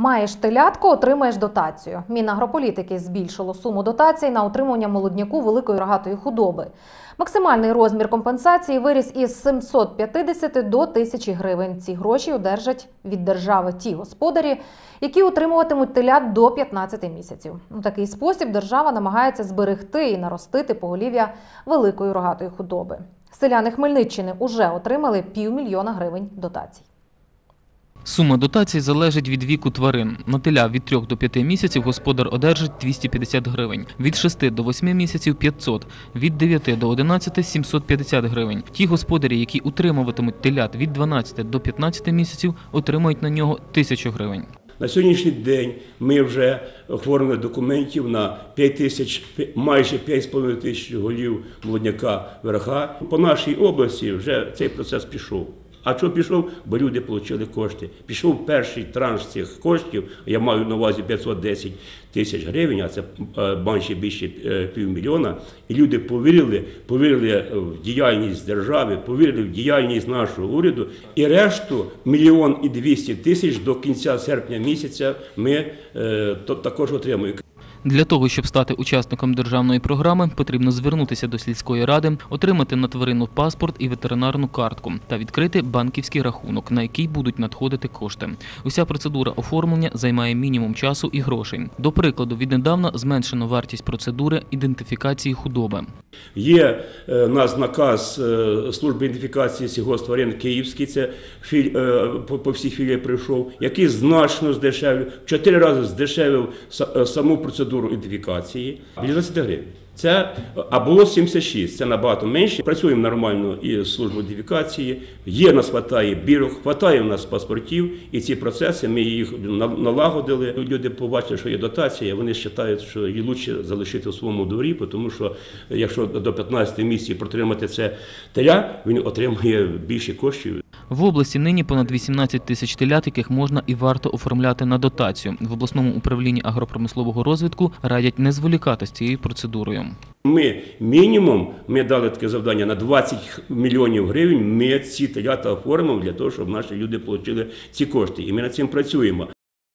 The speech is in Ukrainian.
Маєш телятку, отримаєш дотацію. Мінагрополітики збільшило суму дотацій на утримування молодняку великої рогатої худоби. Максимальний розмір компенсації виріс із 750 до 1000 гривень. Ці гроші одержать від держави ті господарі, які утримуватимуть телят до 15 місяців. У такий спосіб держава намагається зберегти і наростити поголів'я великої рогатої худоби. Селяни Хмельниччини уже отримали півмільйона гривень дотацій. Сума дотацій залежить від віку тварин. На теля від 3 до 5 місяців господар одержить 250 гривень, від 6 до 8 місяців 500, від 9 до 11 – 750 гривень. Ті господарі, які утримуватимуть телят від 12 до 15 місяців, отримають на нього 1000 гривень. На сьогоднішній день ми вже оформили документів на 5 тисяч, майже 5,5 тисяч голів молодняка верха. По нашій області вже цей процес пішов. А що пішов? Бо люди отримали кошти. Пішов перший транш цих коштів, я маю на увазі 510 тисяч гривень, а це е, банші більше е, півмільйона. І люди повірили, повірили в діяльність держави, повірили в діяльність нашого уряду. І решту мільйон і 200 тисяч до кінця серпня місяця ми е, також отримуємо. Для того, щоб стати учасником державної програми, потрібно звернутися до сільської ради, отримати на тварину паспорт і ветеринарну картку та відкрити банківський рахунок, на який будуть надходити кошти. Уся процедура оформлення займає мінімум часу і грошей. До прикладу, віднедавна зменшено вартість процедури ідентифікації худоби. Є е, у нас наказ е, служби ідентифікації сільгосптварин Київський, це філь, е, по, всій філії прийшов, який значно здешевив, чотири рази здешевив са- е, саму процедуру ідентифікації. Біля 20 гривень. Це а було 76, це набагато менше. Працюємо нормально і з ідентифікації. Є нас хватає бірок, хватає в нас паспортів, і ці процеси ми їх на- налагодили. Люди побачили, що є дотація. Вони вважають, що її краще залишити в своєму дворі, тому що якщо до 15 місяців протримати це теля, він отримує більше коштів. В області нині понад 18 тисяч телят, яких можна і варто оформляти на дотацію. В обласному управлінні агропромислового розвитку радять не зволікати з цією процедурою. Ми мінімум ми дали таке завдання на 20 мільйонів гривень. Ми ці телята оформимо для того, щоб наші люди отримали ці кошти. І ми над цим працюємо.